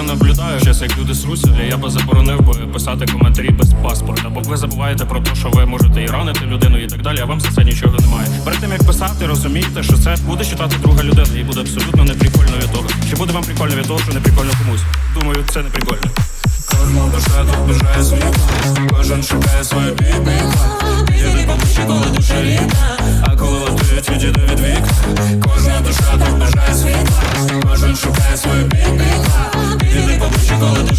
Я наблюдаю, зараз як люди сруться, я би заборонив би писати коментарі без паспорта, бо ви забуваєте про те, що ви можете і ранити людину і так далі, а вам за це нічого немає. Перед тим як писати, розумійте, що це буде читати друга людина, і буде абсолютно неприкольно від того. Чи буде вам прикольно від того, що не прикольно комусь? Думаю, це не прикольно. Кожна душа тут бажає свій Кожен шукає свою бібі go